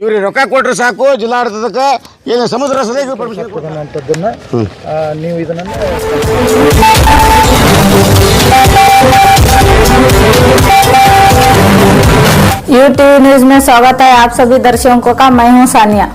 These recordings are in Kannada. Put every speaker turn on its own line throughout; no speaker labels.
ಇವ್ರಿಗೆ ರೊಕ್ಕ ಕೊಟ್ರೆ ಸಾಕು ಜಿಲ್ಲಾಡಳಿತಕ್ಕೆ ಏನು ಸಮುದ್ರ ಸಲಹೆ ಪರ್ಮಿಷನ್
ಅನ್ನುವಂಥದ್ದನ್ನ ಆ, ನೀವು ಇದನ್ನ
यू टीवी न्यूज में स्वागत है आप सभी दर्शकों का मैं हूं सानिया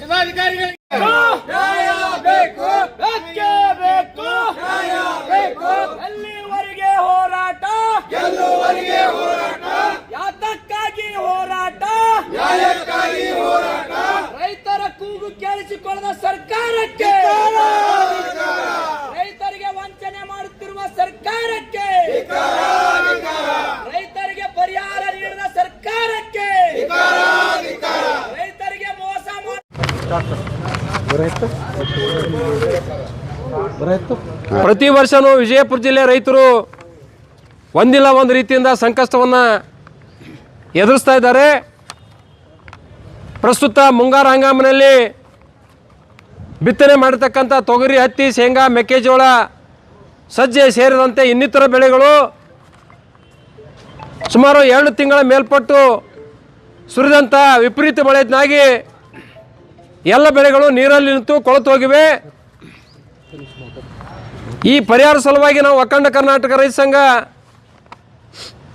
జిల్లాధికారి
ಪ್ರತಿ ವರ್ಷವೂ ವಿಜಯಪುರ ಜಿಲ್ಲೆ ರೈತರು ಒಂದಿಲ್ಲ ಒಂದು ರೀತಿಯಿಂದ ಸಂಕಷ್ಟವನ್ನು ಎದುರಿಸ್ತಾ ಇದ್ದಾರೆ. ಪ್ರಸ್ತುತ ಮುಂಗಾರು ಹಂಗಾಮಿನಲ್ಲಿ ಬಿತ್ತನೆ ಮಾಡಿರ್ತಕ್ಕಂಥ ತೊಗರಿ, ಹತ್ತಿ, ಶೇಂಗಾ, ಮೆಕ್ಕೆಜೋಳ ಸಜ್ಜೆ ಸೇರಿದಂತೆ ಇನ್ನಿತರ ಬೆಳೆಗಳು ಸುಮಾರು ಎರಡು ತಿಂಗಳ ಮೇಲ್ಪಟ್ಟು ಸುರಿದಂಥ ವಿಪರೀತ ಮಳೆಯಿಂದಾಗಿ ಎಲ್ಲ ಬೆಳೆಗಳು ನೀರಲ್ಲಿ ನಿಂತು ಕೊಳತು ಹೋಗಿವೆ ಈ ಪರಿಹಾರ ಸಲುವಾಗಿ ನಾವು ಅಖಂಡ ಕರ್ನಾಟಕ ರೈತ ಸಂಘ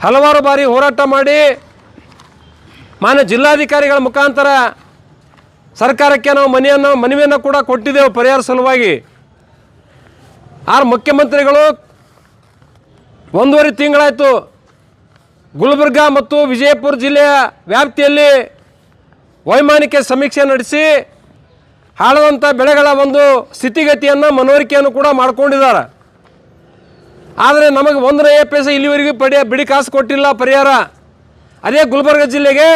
ಹಲವಾರು ಬಾರಿ ಹೋರಾಟ ಮಾಡಿ ಮಾನ್ಯ ಜಿಲ್ಲಾಧಿಕಾರಿಗಳ ಮುಖಾಂತರ ಸರ್ಕಾರಕ್ಕೆ ನಾವು ಮನೆಯನ್ನು, ಮನವಿಯನ್ನು ಕೂಡ ಕೊಟ್ಟಿದ್ದೆವು ಪರಿಹಾರ ಸಲುವಾಗಿ. ಆರು ಮುಖ್ಯಮಂತ್ರಿಗಳು ಒಂದೂವರೆ ತಿಂಗಳಾಯಿತು ಗುಲ್ಬರ್ಗ ಮತ್ತು ವಿಜಯಪುರ ಜಿಲ್ಲೆಯ ವ್ಯಾಪ್ತಿಯಲ್ಲಿ ವೈಮಾನಿಕ ಸಮೀಕ್ಷೆ ನಡೆಸಿ ಹಾಳದಂಥ ಬೆಳೆಗಳ ಒಂದು ಸ್ಥಿತಿಗತಿಯನ್ನು ಮನವರಿಕೆಯನ್ನು ಕೂಡ ಮಾಡ್ಕೊಂಡಿದ್ದಾರೆ. ಆದರೆ ನಮಗೆ ಒಂದು ನಯ ಪೈಸೆ ಇಲ್ಲಿವರೆಗೂ ಪಡೆಯ ಬಿಡಿ ಕಾಸು ಕೊಟ್ಟಿಲ್ಲ ಪರಿಹಾರ. ಅದೇ ಗುಲ್ಬರ್ಗ ಜಿಲ್ಲೆಗೆ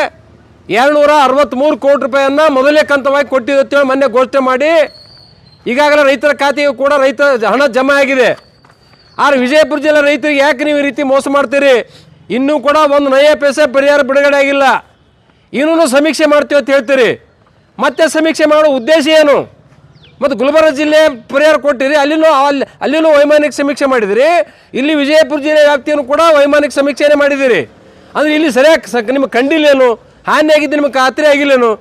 ಎರಡುನೂರ ಅರವತ್ತ್ಮೂರು ಕೋಟಿ ರೂಪಾಯಿಯನ್ನು ಮೊದಲೇ ಕಂತವಾಗಿ ಅಂತೇಳಿ ಮೊನ್ನೆ ಘೋಷಣೆ ಮಾಡಿ, ಈಗಾಗಲೇ ರೈತರ ಖಾತೆಗೂ ಕೂಡ ರೈತ ಹಣ ಜಮಾ ಆಗಿದೆ. ಆದರೆ ವಿಜಯಪುರ ಜಿಲ್ಲೆ ರೈತರಿಗೆ ಯಾಕೆ ನೀವು ಈ ರೀತಿ ಮೋಸ ಮಾಡ್ತೀರಿ? ಇನ್ನೂ ಕೂಡ ಒಂದು ನಯ ಪೈಸೆ ಪರಿಹಾರ ಬಿಡುಗಡೆ ಆಗಿಲ್ಲ. ಇನ್ನೂ ಸಮೀಕ್ಷೆ ಮಾಡ್ತೀವಿ ಅಂತ ಹೇಳ್ತೀರಿ? ಮತ್ತೆ ಸಮೀಕ್ಷೆ ಮಾಡೋ ಉದ್ದೇಶ ಏನು? ಮತ್ತು ಗುಲ್ಬರ್ಗ ಜಿಲ್ಲೆ ಪರಿಹಾರ ಕೊಟ್ಟಿರಿ, ಅಲ್ಲಿನೂ ಅಲ್ಲಿ, ಅಲ್ಲಿನೂ ವೈಮಾನಿಕ ಸಮೀಕ್ಷೆ ಮಾಡಿದಿರಿ. ಇಲ್ಲಿ ವಿಜಯಪುರ ಜಿಲ್ಲೆ ವ್ಯಾಪ್ತಿಯನ್ನು ಕೂಡ ವೈಮಾನಿಕ ಸಮೀಕ್ಷೆನೇ ಮಾಡಿದಿರಿ. ಅಂದರೆ ಇಲ್ಲಿ ಸರಿಯಾಗಿ ನಿಮಗೆ ಕಂಡಿಲ್ಲೇನು? ಹಾನಿ ಆಗಿದ್ದು ನಿಮಗೆ ಖಾತ್ರಿ ಆಗಿಲ್ಲೇನು?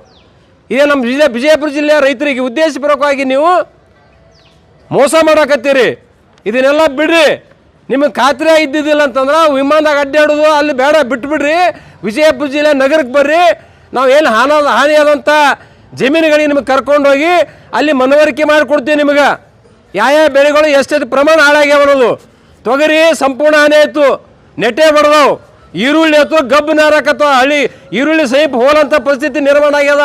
ಇದೇ ನಮ್ಮ ವಿಜಯ ವಿಜಯಪುರ ಜಿಲ್ಲೆಯ ರೈತರಿಗೆ ಉದ್ದೇಶಪೂರ್ವಕವಾಗಿ ನೀವು ಮೋಸ ಮಾಡಕತ್ತೀರಿ. ಇದನ್ನೆಲ್ಲ ಬಿಡ್ರಿ. ನಿಮಗೆ ಖಾತ್ರಿ ಇದ್ದಿದ್ದಿಲ್ಲ ಅಂತಂದ್ರೆ ವಿಮಾನದಾಗ ಅಡ್ಡಾಡೋದು ಅಲ್ಲಿ ಬೇಡ, ಬಿಟ್ಬಿಡ್ರಿ. ವಿಜಯಪುರ ಜಿಲ್ಲೆ ನಗರಕ್ಕೆ ಬರ್ರಿ. ನಾವು ಏನು ಹಾನ, ಹಾನಿಯಾದಂಥ ಜಮೀನುಗಳಿಗೆ ನಿಮಗೆ ಕರ್ಕೊಂಡೋಗಿ ಅಲ್ಲಿ ಮನವರಿಕೆ ಮಾಡಿಕೊಡ್ತೀವಿ ನಿಮಗೆ. ಯಾವ ಬೆಳೆಗಳು ಎಷ್ಟೆಷ್ಟು ಪ್ರಮಾಣ ಹಾಳಾಗ್ಯಾವ ಅನ್ನೋದು. ತೊಗರಿ ಸಂಪೂರ್ಣ ಹಾನಿ ಆಯಿತು ನೆಟ್ಟೆ ಬಡ್ದವು. ಈರುಳ್ಳಿ ಅಥವಾ ಗಬ್ಬು ನಾರಕತ್ತವ ಹಳ್ಳಿ ಈರುಳ್ಳಿ ಸಹಿತ ಹೋಲಂತ ಪರಿಸ್ಥಿತಿ ನಿರ್ಮಾಣ ಆಗ್ಯದ.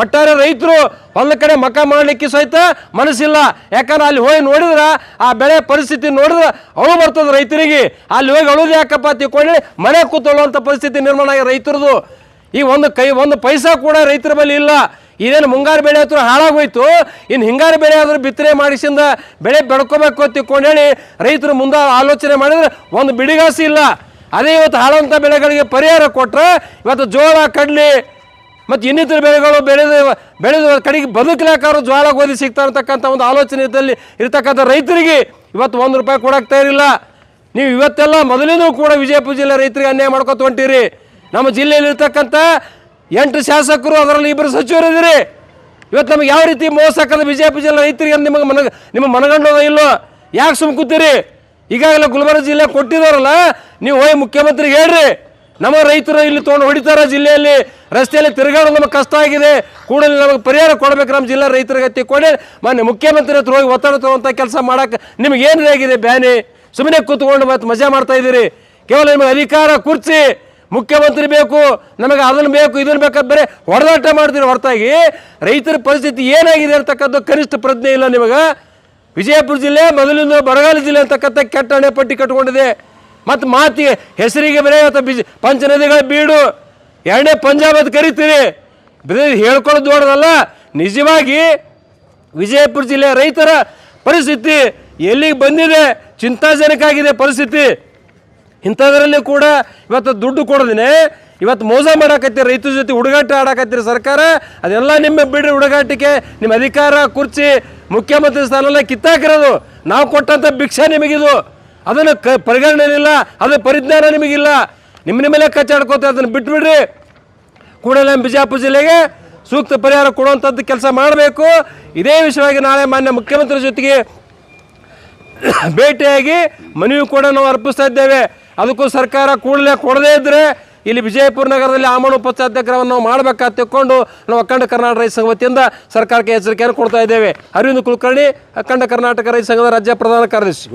ಒಟ್ಟಾರೆ ರೈತರು ಹೊಲ ಕಡೆ ಮಕ ಮಾಡಲಿಕ್ಕೆ ಸಹಿತ ಮನಸ್ಸಿಲ್ಲ. ಯಾಕಂದ್ರೆ ಅಲ್ಲಿ ಹೋಗಿ ನೋಡಿದ್ರೆ, ಆ ಬೆಳೆ ಪರಿಸ್ಥಿತಿ ನೋಡಿದ್ರೆ ಅಳು ಬರ್ತದೆ ರೈತರಿಗೆ. ಅಲ್ಲಿ ಹೋಗಿ ಅಳುದು ಯಾಕಪ್ಪ ತಿಳ್ಕೊಂಡು ಮನೆ ಕೂತ್ಕೊಳ್ಳುವಂಥ ಪರಿಸ್ಥಿತಿ ನಿರ್ಮಾಣ ಆಗಿದೆ ರೈತರದು. ಈ ಒಂದು ಕೈ, ಒಂದು ಪೈಸಾ ಕೂಡ ರೈತರ ಬಳಿ ಇಲ್ಲ. ಇದೇನು ಮುಂಗಾರು ಬೆಳೆ ಹತ್ರ ಹಾಳಾಗೋಯ್ತು? ಇನ್ನು ಹಿಂಗಾರು ಬೆಳೆ ಆದರೂ ಬಿತ್ತನೆ ಮಾಡಿಸಿಂದ ಬೆಳೆ ಬೆಳ್ಕೋಬೇಕು ಅಂತ ತಿಳ್ಕೊಂಡೇಳಿ ರೈತರು ಮುಂದೆ ಆಲೋಚನೆ ಮಾಡಿದ್ರೆ ಒಂದು ಬಿಡಿಗಾಸಿ ಇಲ್ಲ. ಅದೇ ಇವತ್ತು ಹಾಳಂಥ ಬೆಳೆಗಳಿಗೆ ಪರಿಹಾರ ಕೊಟ್ಟರೆ ಇವತ್ತು ಜೋಳ, ಕಡ್ಲಿ ಮತ್ತು ಇನ್ನಿತರ ಬೆಳೆಗಳು ಬೆಳೆದ ಬೆಳೆದ ಕಡೆಗೆ ಬದುಕಲಾಕಾರು ಜೋಳ ಗೋಧಿ ಸಿಗ್ತಾ ಇರ್ತಕ್ಕಂಥ ಒಂದು ಆಲೋಚನೆ ಇದ್ದಲ್ಲಿ ಇರ್ತಕ್ಕಂಥ ರೈತರಿಗೆ ಇವತ್ತು ಒಂದು ರೂಪಾಯಿ ಕೊಡೋಕ್ತಾ ಇರಲಿಲ್ಲ ನೀವು ಇವತ್ತೆಲ್ಲ ಮೊದಲಿನೂ ಕೂಡ ವಿಜಯಪುರ ಜಿಲ್ಲೆ ರೈತರಿಗೆ ಅನ್ಯಾಯ ಮಾಡ್ಕೊತ ಹೊಂಟಿರಿ. ನಮ್ಮ ಜಿಲ್ಲೆಯಲ್ಲಿ ಇರ್ತಕ್ಕಂಥ ಎಂಟು ಶಾಸಕರು ಅದರಲ್ಲಿ ಇಬ್ಬರು ಸಚಿವರು ಇದ್ದೀರಿ ಇವತ್ತು ನಮಗೆ ಯಾವ ರೀತಿ ಮೋಸ ಹಾಕೋದು ಬಿಜೆಪಿ ಜಿಲ್ಲೆ ರೈತರಿಗೆ ನಿಮಗೆ ಮನ, ನಿಮ್ಮ ಮನಗಂಡೋದ ಇಲ್ಲೋ ಯಾಕೆ ಸುಮ್ ಕೂತೀರಿ? ಈಗಾಗಲೇ ಗುಲ್ಬರ್ಗ ಜಿಲ್ಲೆ ಕೊಟ್ಟಿದಾರಲ್ಲ ನೀವು ಹೋಗಿ ಮುಖ್ಯಮಂತ್ರಿಗೆ ಹೇಳ್ರಿ. ನಮ್ಮ ರೈತರು ಇಲ್ಲಿ ತೊಗೊಂಡು ಹೊಡಿತಾರ ಜಿಲ್ಲೆಯಲ್ಲಿ. ರಸ್ತೆಯಲ್ಲಿ ತಿರುಗಾಡೋದು ನಮಗೆ ಕಷ್ಟ ಆಗಿದೆ. ಕೂಡಲೇ ನಮಗೆ ಪರಿಹಾರ ಕೊಡಬೇಕು ನಮ್ಮ ಜಿಲ್ಲಾ ರೈತರಿಗೆ ಕೊಡಿ. ಮೊನ್ನೆ ಮುಖ್ಯಮಂತ್ರಿ ಹತ್ರ ಹೋಗಿ ಒತ್ತಡ ತರುವಂಥ ಕೆಲಸ ಮಾಡೋಕೆ ನಿಮ್ಗೆ ಆಗಿದೆ ಬ್ಯಾನಿ? ಸುಮ್ಮನೆ ಕೂತ್ಕೊಂಡು ಮತ್ತೆ ಮಜಾ ಮಾಡ್ತಾ ಇದ್ದೀರಿ. ಕೇವಲ ನಿಮಗೆ ಅಧಿಕಾರ ಕುರ್ಚಿ. ಮುಖ್ಯಮಂತ್ರಿ ಬೇಕು, ನಮಗೆ ಅದನ್ನು ಬೇಕು, ಇದನ್ನು ಬೇಕಾದ ಬರೀ ಹೊಡೆದಾಟ ಮಾಡ್ತೀರಿ ಹೊರತಾಗಿ. ರೈತರ ಪರಿಸ್ಥಿತಿ ಏನಾಗಿದೆ ಅಂತಕ್ಕಂಥ ಕನಿಷ್ಠ ಪ್ರಜ್ಞೆ ಇಲ್ಲ ನಿಮಗೆ. ವಿಜಯಪುರ ಜಿಲ್ಲೆ, ಮೊದಲಿಂದ ಬರಗಾಲ ಜಿಲ್ಲೆ ಅಂತಕ್ಕಂಥ ಕೆಟ್ಟ ಹಣೆಪಟ್ಟಿ ಕಟ್ಟಿಕೊಂಡಿದೆ ಮತ್ತು ಮಾತಿಗೆ ಹೆಸರಿಗೆ ಬರೀ ಇವತ್ತು ಬಿಜ, ಪಂಚನದಿಗಳ ಬೀಡು. ಎರಡನೇ ಪಂಜಾಬ್ ಅಂತ ಕರಿತೀರಿ. ಬರೀ ಹೇಳ್ಕೊಳ್ಳೋದು ದೊಡ್ಡದಲ್ಲ. ನಿಜವಾಗಿ ವಿಜಯಪುರ ಜಿಲ್ಲೆ ರೈತರ ಪರಿಸ್ಥಿತಿ ಎಲ್ಲಿಗೆ ಬಂದಿದೆ ಚಿಂತಾಜನಕ ಆಗಿದೆ ಪರಿಸ್ಥಿತಿ. ಇಂಥದ್ರಲ್ಲಿ ಕೂಡ ಇವತ್ತು ದುಡ್ಡು ಕೊಡದೇನೆ, ಇವತ್ತು ಮೋಸ ಮಾಡಾಕತ್ತೀರಿ, ರೈತರ ಜೊತೆ ಹುಡುಗಾಟ ಆಡಾಕತ್ತೀರಿ ಸರ್ಕಾರ, ಅದೆಲ್ಲ ನಿಮ್ಮ ಬಿಡ್ರಿ ಹುಡುಗಾಟಿಕೆ ನಿಮ್ಮ ಅಧಿಕಾರ ಕುರ್ಚಿ ಮುಖ್ಯಮಂತ್ರಿ ಸ್ಥಾನ ಕಿತ್ತಾಕಿರೋದು. ನಾವು ಕೊಟ್ಟಂಥ ಭಿಕ್ಷೆ ನಿಮಗಿದು. ಅದನ್ನು ಕ ಪರಿಗಣನೆಯಿಲ್ಲ ಅದು ಪರಿಜ್ಞಾನ ನಿಮಗಿಲ್ಲ. ನಿಮ್ಮ ನಿಮ್ಮಲ್ಲೇ ಕಚ್ಚಾಡ್ಕೋತ ಅದನ್ನು ಬಿಟ್ಬಿಡ್ರಿ. ಕೂಡಲೇ ಬಿಜಾಪುರ ಜಿಲ್ಲೆಗೆ ಸೂಕ್ತ ಪರಿಹಾರ ಕೊಡುವಂಥದ್ದು ಕೆಲಸ ಮಾಡಬೇಕು. ಇದೇ ವಿಷಯವಾಗಿ ನಾಳೆ ಮಾನ್ಯ ಮುಖ್ಯಮಂತ್ರಿ ಜೊತೆಗೆ ಭೇಟಿಯಾಗಿ ಮನವಿ ಕೂಡ ನಾವು ಅರ್ಪಿಸ್ತಾ ಇದ್ದೇವೆ. ಅದಕ್ಕೂ ಸರ್ಕಾರ ಕೂಡಲೇ ಕೊಡದೇ ಇದ್ದರೆ ಇಲ್ಲಿ ವಿಜಯಪುರ ನಗರದಲ್ಲಿ ಆಮಣ ಸತ್ಯಾಗ್ರಹವನ್ನು ನಾವು ಮಾಡಬೇಕಾದ ತಿಳ್ಕೊಂಡು ನಾವು ಅಖಂಡ ಕರ್ನಾಟಕ ರೈತ ಸಂಘ ವತಿಯಿಂದ ಸರ್ಕಾರಕ್ಕೆ ಎಚ್ಚರಿಕೆಯನ್ನು ಕೊಡ್ತಾ ಇದ್ದೇವೆ. ಅರವಿಂದ್ ಕುಲಕರ್ಣಿ, ಅಖಂಡ ಕರ್ನಾಟಕ ರೈತ ಸಂಘದ ರಾಜ್ಯ ಪ್ರಧಾನ ಕಾರ್ಯದರ್ಶಿ.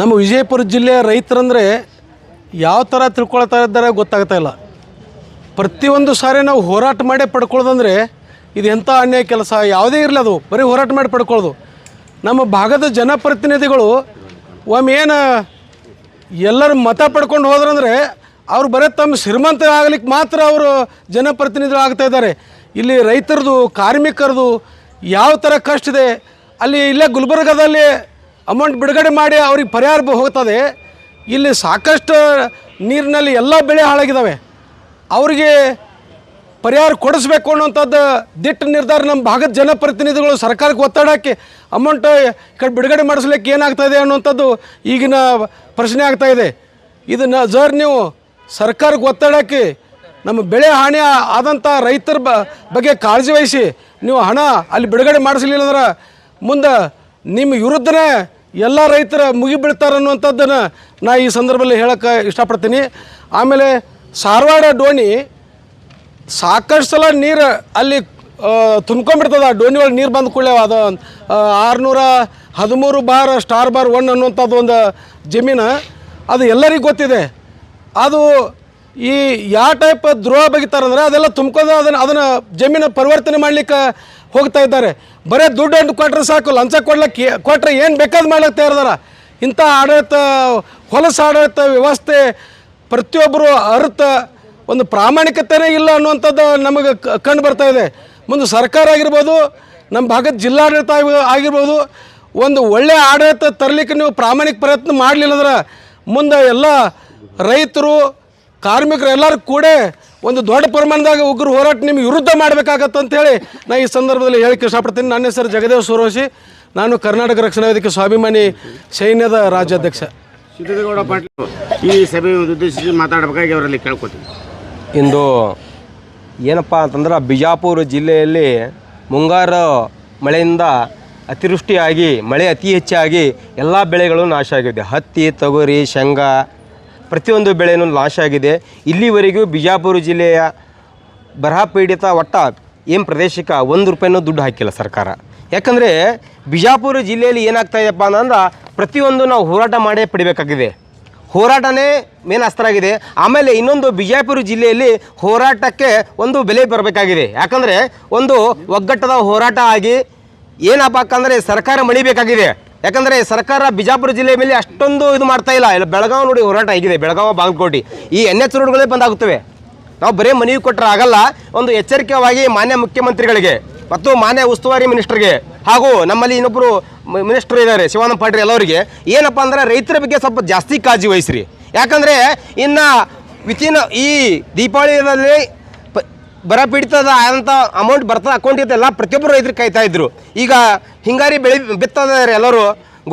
ನಮ್ಮ ವಿಜಯಪುರ ಜಿಲ್ಲೆಯ ರೈತರಂದರೆ ಯಾವ ಥರ ತಿಳ್ಕೊಳ್ತಾ ಇದ್ದಾರೆ ಗೊತ್ತಾಗ್ತಾ ಇಲ್ಲ. ಪ್ರತಿಯೊಂದು ಸಾರಿ ನಾವು ಹೋರಾಟ ಮಾಡೇ ಪಡ್ಕೊಳ್ಳೋದಂದರೆ ಇದು ಎಂಥ ಅನ್ಯಾಯ ಕೆಲಸ? ಯಾವುದೇ ಇರಲಿ ಅದು. ಬರೀ ಹೋರಾಟ ಮಾಡಿ ಪಡ್ಕೊಳ್ಳೋದು. ನಮ್ಮ ಭಾಗದ ಜನಪ್ರತಿನಿಧಿಗಳು, ಒಮ್ಮೆ ಏನು ಎಲ್ಲರೂ ಮತ ಪಡ್ಕೊಂಡು ಹೋದ್ರಂದ್ರೆ ಅವ್ರು ಬರೀ ತಮ್ಮ ಶ್ರೀಮಂತ ಆಗ್ಲಿಕ್ಕೆ ಮಾತ್ರ ಅವರು ಜನಪ್ರತಿನಿಧಿಗಳು ಆಗ್ತಾ ಇದ್ದಾರೆ. ಇಲ್ಲಿ ರೈತರದು, ಕಾರ್ಮಿಕರದು ಯಾವ ಥರ ಕಷ್ಟ ಇದೆ, ಅಲ್ಲಿ ಇಲ್ಲೇ ಗುಲ್ಬರ್ಗದಲ್ಲಿ ಅಮೌಂಟ್ ಬಿಡುಗಡೆ ಮಾಡಿ ಅವ್ರಿಗೆ ಪರಿಹಾರ ಹೋಗ್ತದೆ. ಇಲ್ಲಿ ಸಾಕಷ್ಟು ನೀರಿನಲ್ಲಿ ಎಲ್ಲ ಬೆಳೆ ಹಾಳಾಗಿದ್ದಾವೆ. ಅವರಿಗೆ ಪರಿಹಾರ ಕೊಡಿಸ್ಬೇಕು ಅನ್ನೋಂಥದ್ದು ದಿಟ್ಟ ನಿರ್ಧಾರ ನಮ್ಮ ಭಾಗದ ಜನಪ್ರತಿನಿಧಿಗಳು ಸರ್ಕಾರಕ್ಕೆ ಒತ್ತಡ ಹಾಕಿ, ಅಮೌಂಟ್ ಕಡೆ ಬಿಡುಗಡೆ ಮಾಡಿಸ್ಲಿಕ್ಕೆ ಏನಾಗ್ತಾ ಇದೆ ಅನ್ನುವಂಥದ್ದು ಈಗಿನ ಪ್ರಶ್ನೆ ಆಗ್ತಾ ಇದೆ. ಇದನ್ನು ಜರ್ ನೀವು ಸರ್ಕಾರಕ್ಕೆ ಒತ್ತಡ ಹಾಕಿ, ನಮ್ಮ ಬೆಳೆ ಹಾನಿ ಆದಂಥ ರೈತರ ಬಗ್ಗೆ ಕಾಳಜಿ ವಹಿಸಿ, ನೀವು ಹಣ ಅಲ್ಲಿ ಬಿಡುಗಡೆ ಮಾಡಿಸ್ಲಿಲ್ಲ ಅಂದ್ರೆ ಮುಂದೆ ನಿಮ್ಮ ವಿರುದ್ಧನೇ ಎಲ್ಲ ರೈತರ ಮುಗಿಬೀಳ್ತಾರೆ ಅನ್ನುವಂಥದ್ದನ್ನು ನಾ ಈ ಸಂದರ್ಭದಲ್ಲಿ ಹೇಳೋಕ್ಕೆ ಇಷ್ಟಪಡ್ತೀನಿ. ಆಮೇಲೆ ಸಾರವಾಡ ಡೋಣಿ ಸಾಕಷ್ಟು ಸಲ ನೀರು ಅಲ್ಲಿ ತುಂಬ್ಕೊಂಡ್ಬಿಡ್ತದೆ. ಆ ಡೋಣಿ ಒಳಗೆ ನೀರು ಬಂದ ಕೂಡಲೇ ಅದು ಆರುನೂರ ಹದಿಮೂರು ಬಾರ್ ಸ್ಟಾರ್ ಬಾರ್ ಒನ್ ಅನ್ನುವಂಥದ್ದು ಒಂದು ಜಮೀನು. ಅದು ಎಲ್ಲರಿಗೂ ಗೊತ್ತಿದೆ. ಅದು ಈ ಯಾವ ಟೈಪ್ ದ್ರೋಹ ಬಗಿತಾರಂದ್ರೆ ಅದೆಲ್ಲ ತುಂಬ್ಕೊಂಡು ಅದನ್ನು ಅದನ್ನು ಜಮೀನು ಪರಿವರ್ತನೆ ಮಾಡಲಿಕ್ಕೆ ಹೋಗ್ತಾ ಇದ್ದಾರೆ. ಬರೀ ದುಡ್ಡು ಅಂಟು ಕೊಟ್ಟರೆ ಸಾಕು, ಲಂಚ ಕೊಡ್ಲಿಕ್ಕೆ ಕೊಟ್ಟರೆ ಏನು ಬೇಕಾದ್ ಮಾಡ್ಲಿಕ್ಕೆ ತಯಾರಿದಾರ. ಇಂಥ ಆಡಳಿತ, ಹೊಲಸು ಆಡಳಿತ ವ್ಯವಸ್ಥೆ ಪ್ರತಿಯೊಬ್ಬರು ಅರ್ಥ ಒಂದು ಪ್ರಾಮಾಣಿಕತೆನೇ ಇಲ್ಲ ಅನ್ನುವಂಥದ್ದು ನಮಗೆ ಕಂಡು ಬರ್ತಾ ಇದೆ. ಮುಂದೆ ಸರ್ಕಾರ ಆಗಿರ್ಬೋದು, ನಮ್ಮ ಭಾಗದ ಜಿಲ್ಲಾಡಳಿತ ಆಗಿ- ಆಗಿರ್ಬೋದು, ಒಂದು ಒಳ್ಳೆಯ ಆಡಳಿತ ತರಲಿಕ್ಕೆ ನೀವು ಪ್ರಾಮಾಣಿಕ ಪ್ರಯತ್ನ ಮಾಡಲಿಲ್ಲ ಅಂದ್ರೆ ಮುಂದೆ ಎಲ್ಲ ರೈತರು, ಕಾರ್ಮಿಕರು ಎಲ್ಲರೂ ಕೂಡ ಒಂದು ದೊಡ್ಡ ಪ್ರಮಾಣದಾಗ ಉಗ್ರ ಹೋರಾಟ ನಿಮ್ಗೆ ವಿರುದ್ಧ ಮಾಡಬೇಕಾಗತ್ತೆ ಅಂತೇಳಿ ನಾನು ಈ ಸಂದರ್ಭದಲ್ಲಿ ಹೇಳಕ್ಕೆ ಇಷ್ಟಪಡ್ತೀನಿ ನನ್ನ ಹೆಸರು ಜಗದೇವ್ ಸುರೋಶಿ ನಾನು ಕರ್ನಾಟಕ ರಕ್ಷಣಾ ವೇದಿಕೆ ಸ್ವಾಭಿಮಾನಿ ಸೈನ್ಯದ ರಾಜ್ಯಾಧ್ಯಕ್ಷ.
ಸಿದ್ದಗೌಡ ಪಾಟೀಲ್, ಈ ಸಭೆ ಉದ್ದೇಶಿಸಿ ಮಾತಾಡಬೇಕಾಗಿ ಅವರಲ್ಲಿ ಕೇಳ್ಕೊತೀನಿ.
ಇಂದು ಏನಪ್ಪ ಅಂತಂದ್ರೆ ಬಿಜಾಪುರ ಜಿಲ್ಲೆಯಲ್ಲಿ ಮುಂಗಾರು ಮಳೆಯಿಂದ ಅತಿವೃಷ್ಟಿಯಾಗಿ, ಮಳೆ ಅತಿ ಹೆಚ್ಚಾಗಿ ಎಲ್ಲ ಬೆಳೆಗಳು ನಾಶ ಆಗಿದೆ. ಹತ್ತಿ, ತೊಗರಿ, ಶೇಂಗಾ ಪ್ರತಿಯೊಂದು ಬೆಳೆಯೂ ನಾಶ ಆಗಿದೆ. ಇಲ್ಲಿವರೆಗೂ ಬಿಜಾಪುರ ಜಿಲ್ಲೆಯ ಬರಹ ಪೀಡಿತ ಒಟ್ಟ ಏನು ಪ್ರದೇಶಕ್ಕೆ ಒಂದು ರೂಪಾಯಿನೂ ದುಡ್ಡು ಹಾಕಿಲ್ಲ ಸರ್ಕಾರ. ಯಾಕಂದರೆ ಬಿಜಾಪುರ ಜಿಲ್ಲೆಯಲ್ಲಿ ಏನಾಗ್ತಾ ಇದೆಯಪ್ಪ ಅಂತಂದ್ರೆ ಪ್ರತಿಯೊಂದು ನಾವು ಹೋರಾಟ ಮಾಡೇ ಪಡಿಬೇಕಾಗಿದೆ. ಹೋರಾಟನೇ ಮೇನ್ ಅಸ್ತ್ರ ಆಗಿದೆ ಆಮೇಲೆ ಇನ್ನೊಂದು ಬಿಜಾಪುರ ಜಿಲ್ಲೆಯಲ್ಲಿ ಹೋರಾಟಕ್ಕೆ ಒಂದು ಬೆಲೆ ಬರಬೇಕಾಗಿದೆ. ಯಾಕಂದರೆ ಒಂದು ಒಗ್ಗಟ್ಟದ ಹೋರಾಟ ಆಗಿ ಏನಪ್ಪ ಯಾಕಂದರೆ ಸರ್ಕಾರ ಮಳಿಬೇಕಾಗಿದೆ ಯಾಕಂದರೆ ಸರ್ಕಾರ ಬಿಜಾಪುರ ಜಿಲ್ಲೆ ಮೇಲೆ ಅಷ್ಟೊಂದು ಇದು ಮಾಡ್ತಾ ಇಲ್ಲ. ಇಲ್ಲ, ಬೆಳಗಾವಿ ನೋಡಿ ಹೋರಾಟ ಆಗಿದೆ. ಬೆಳಗಾವಿ, ಬಾಗಲಕೋಟೆ. ಈ ಎನ್ ಎಚ್ ರೋಡ್ಗಳೇ ಬಂದಾಗುತ್ತವೆ. ನಾವು ಬರೀ ಮನವಿ ಕೊಟ್ಟರೆ ಆಗಲ್ಲ. ಒಂದು ಎಚ್ಚರಿಕೆಯಾಗಿ ಮಾನ್ಯ ಮುಖ್ಯಮಂತ್ರಿಗಳಿಗೆ ಮತ್ತು ಮಾನ್ಯ ಉಸ್ತುವಾರಿ ಮಿನಿಸ್ಟರ್ಗೆ ಹಾಗೂ ನಮ್ಮಲ್ಲಿ ಇನ್ನೊಬ್ಬರು ಮಿನಿಸ್ಟರ್ ಇದ್ದಾರೆ, ಶಿವಾನಂದ ಪಾಟೀಲ್ ಎಲ್ಲರಿಗೆ. ಏನಪ್ಪ ಅಂದ್ರೆ ರೈತರ ಬಗ್ಗೆ ಸ್ವಲ್ಪ ಜಾಸ್ತಿ ಕಾಳಜಿ ವಹಿಸ್ರಿ. ಯಾಕಂದರೆ ಇನ್ನು ವಿತಿನ್ ಈ ದೀಪಾವಳಿಯಲ್ಲಿ ಬರ ಪೀಡಿತದ ಆದಂಥ ಅಮೌಂಟ್ ಬರ್ತದೆ ಅಕೌಂಟ್ ಎಲ್ಲ ಪ್ರತಿಯೊಬ್ಬರು ರೈತರು ಕಾಯ್ತಾ ಇದ್ರು. ಈಗ ಹಿಂಗಾರಿ ಬೆಳೆ ಬಿತ್ತದಾರೆ ಎಲ್ಲರೂ,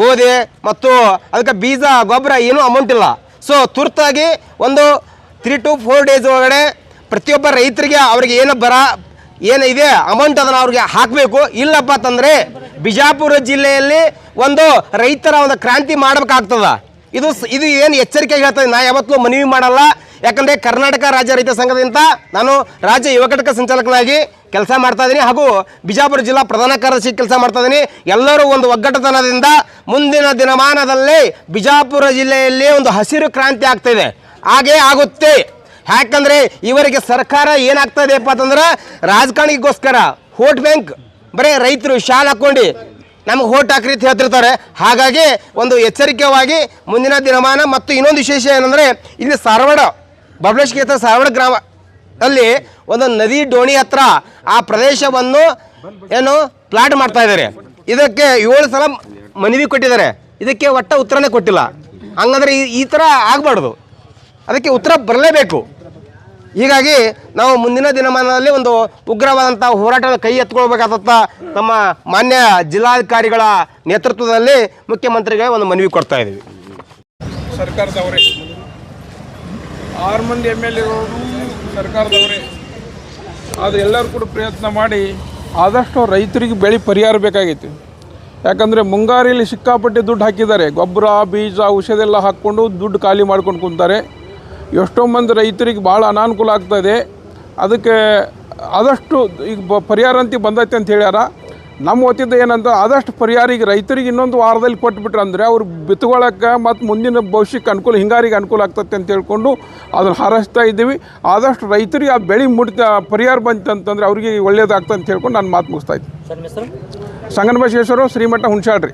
ಗೋಧಿ ಮತ್ತು ಅದಕ್ಕೆ ಬೀಜ, ಗೊಬ್ಬರ ಏನೂ ಅಮೌಂಟ್ ಇಲ್ಲ. ಸೊ ತುರ್ತಾಗಿ ಒಂದು ತ್ರೀ ಟು ಫೋರ್ ಡೇಸ್ ಒಳಗಡೆ ಪ್ರತಿಯೊಬ್ಬ ರೈತರಿಗೆ ಅವ್ರಿಗೆ ಏನು ಬರ ಏನಿದೆ ಅಮೌಂಟ್ ಅದನ್ನು ಅವ್ರಿಗೆ ಹಾಕಬೇಕು. ಇಲ್ಲಪ್ಪ ಅಂತಂದರೆ ಬಿಜಾಪುರ ಜಿಲ್ಲೆಯಲ್ಲಿ ಒಂದು ರೈತರ ಒಂದು ಕ್ರಾಂತಿ ಮಾಡಬೇಕಾಗ್ತದ. ಇದು ಇದು ಏನು ಎಚ್ಚರಿಕೆ ಹೇಳ್ತದೆ? ನಾ ಯಾವತ್ತೂ ಮನವಿ ಮಾಡಲ್ಲ. ಯಾಕಂದರೆ ಕರ್ನಾಟಕ ರಾಜ್ಯ ರೈತ ಸಂಘದಿಂದ ನಾನು ರಾಜ್ಯ ಯುವ ಘಟಕ ಸಂಚಾಲಕನಾಗಿ ಕೆಲಸ ಮಾಡ್ತಾ ಇದ್ದೀನಿ. ಹಾಗೂ ಬಿಜಾಪುರ ಜಿಲ್ಲಾ ಪ್ರಧಾನ ಕಾರ್ಯದರ್ಶಿ ಕೆಲಸ ಮಾಡ್ತಾ ಇದ್ದೀನಿ. ಎಲ್ಲರೂ ಒಂದು ಒಗ್ಗಟ್ಟತನದಿಂದ ಮುಂದಿನ ದಿನಮಾನದಲ್ಲಿ ಬಿಜಾಪುರ ಜಿಲ್ಲೆಯಲ್ಲಿ ಒಂದು ಹಸಿರು ಕ್ರಾಂತಿ ಆಗ್ತಾಯಿದೆ ಹಾಗೇ ಆಗುತ್ತೆ. ಯಾಕಂದ್ರೆ ಇವರಿಗೆ ಸರ್ಕಾರ ಏನಾಗ್ತಾ ಇದೆಯಪ್ಪ ಅಂತಂದ್ರೆ ರಾಜಕಾರಣಿಗೋಸ್ಕರ ಹೋಟ್ ಬ್ಯಾಂಕ್ ಬರೀ ರೈತರು ಶಾಲ್ ಹಾಕೊಂಡು ನಮಗೆ ಹೋಟ್ ಹಾಕ್ರಿ ಅಂತ ಹೇಳ್ತಿರ್ತಾರೆ. ಹಾಗಾಗಿ ಒಂದು ಎಚ್ಚರಿಕೆವಾಗಿ ಮುಂದಿನ ದಿನಮಾನ ಮತ್ತು ಇನ್ನೊಂದು ವಿಶೇಷ ಏನಂದರೆ ಇಲ್ಲಿ ಸಾರವಾಡ ಬಬಲೇಶ್ವರ ಸಾರವಾಡ ಗ್ರಾಮ ಅಲ್ಲಿ ಒಂದು ನದಿ ಡೋಣಿ ಹತ್ರ ಆ ಪ್ರದೇಶವನ್ನು ಏನು ಪ್ಲಾಟ್ ಮಾಡ್ತಾ ಇದ್ದಾರೆ. ಇದಕ್ಕೆ ಏಳು ಸಲ ಮನವಿ ಕೊಟ್ಟಿದ್ದಾರೆ. ಇದಕ್ಕೆ ಒಟ್ಟ ಉತ್ತರನೇ ಕೊಟ್ಟಿಲ್ಲ. ಹಂಗಂದ್ರೆ ಈ- ಈ ಥರ ಆಗಬಾರ್ದು. ಅದಕ್ಕೆ ಉತ್ತರ ಬರಲೇಬೇಕು. ಹೀಗಾಗಿ ನಾವು ಮುಂದಿನ ದಿನಮಾನದಲ್ಲಿ ಒಂದು ಉಗ್ರವಾದಂಥ ಹೋರಾಟದ ಕೈ ಎತ್ಕೊಳ್ಬೇಕಾದಂಥ ನಮ್ಮ ಮಾನ್ಯ ಜಿಲ್ಲಾಧಿಕಾರಿಗಳ ನೇತೃತ್ವದಲ್ಲಿ ಮುಖ್ಯಮಂತ್ರಿಗೆ ಒಂದು ಮನವಿ ಕೊಡ್ತಾ ಇದ್ದೀವಿ.
ಸರ್ಕಾರದವರೇ ಆರು ಮಂದಿ ಎಂ ಎಲ್ ಎರೋರು ಸರ್ಕಾರದವರೇ, ಆದರೆ ಎಲ್ಲರೂ ಕೂಡ ಪ್ರಯತ್ನ ಮಾಡಿ ಆದಷ್ಟು ರೈತರಿಗೆ ಬೆಳೆ ಪರಿಹಾರ ಬೇಕಾಗಿತ್ತು ಯಾಕಂದರೆ ಮುಂಗಾರಿಯಲ್ಲಿ ಸಿಕ್ಕಾಪಟ್ಟೆ ದುಡ್ಡು ಹಾಕಿದ್ದಾರೆ. ಗೊಬ್ಬರ, ಬೀಜ ಔಷಧೆಲ್ಲ ಹಾಕ್ಕೊಂಡು ದುಡ್ಡು ಖಾಲಿ ಮಾಡ್ಕೊಂಡು ಕುಂತಾರೆ. ಎಷ್ಟೋ ಮಂದಿ ರೈತರಿಗೆ ಭಾಳ ಅನಾನುಕೂಲ ಆಗ್ತಾ ಇದೆ. ಅದಕ್ಕೆ ಆದಷ್ಟು ಈಗ ಬ ಪರಿಹಾರ ಅಂತ ಬಂದೈತೆ ಅಂತ ಹೇಳ್ಯಾರ. ನಮ್ಮ ಓದಿದ್ದು ಏನಂತ ಆದಷ್ಟು ಪರಿಹಾರ ಈಗ ರೈತರಿಗೆ ಇನ್ನೊಂದು ವಾರದಲ್ಲಿ ಕೊಟ್ಬಿಟ್ರೆ ಅಂದರೆ ಅವ್ರು ಬಿತ್ಕೊಳಕ್ಕೆ ಮತ್ತು ಮುಂದಿನ ಭವಿಷ್ಯಕ್ಕೆ ಅನುಕೂಲ ಹಿಂಗಾರಿಗೆ ಅನುಕೂಲ ಆಗ್ತತೆ ಅಂತ ಹೇಳ್ಕೊಂಡು ಅದನ್ನು ಹಾರೈಸ್ತಾ ಇದ್ದೀವಿ. ಆದಷ್ಟು ರೈತರಿಗೆ ಆ ಬೆಳೆ ಮುಡಿತ ಪರಿಹಾರ ಬಂತಂತಂದರೆ ಅವರಿಗೆ ಒಳ್ಳೇದಾಗ್ತದೆ ಅಂತ ಹೇಳ್ಕೊಂಡು ನಾನು ಮಾತು ಮುಗಿಸ್ತಾ ಇದ್ದೆ ಸಂಗನ ಬಸವೇಶ್ವರ ಶ್ರೀಮಠ
ಹುಣಸಾಡ್ರಿ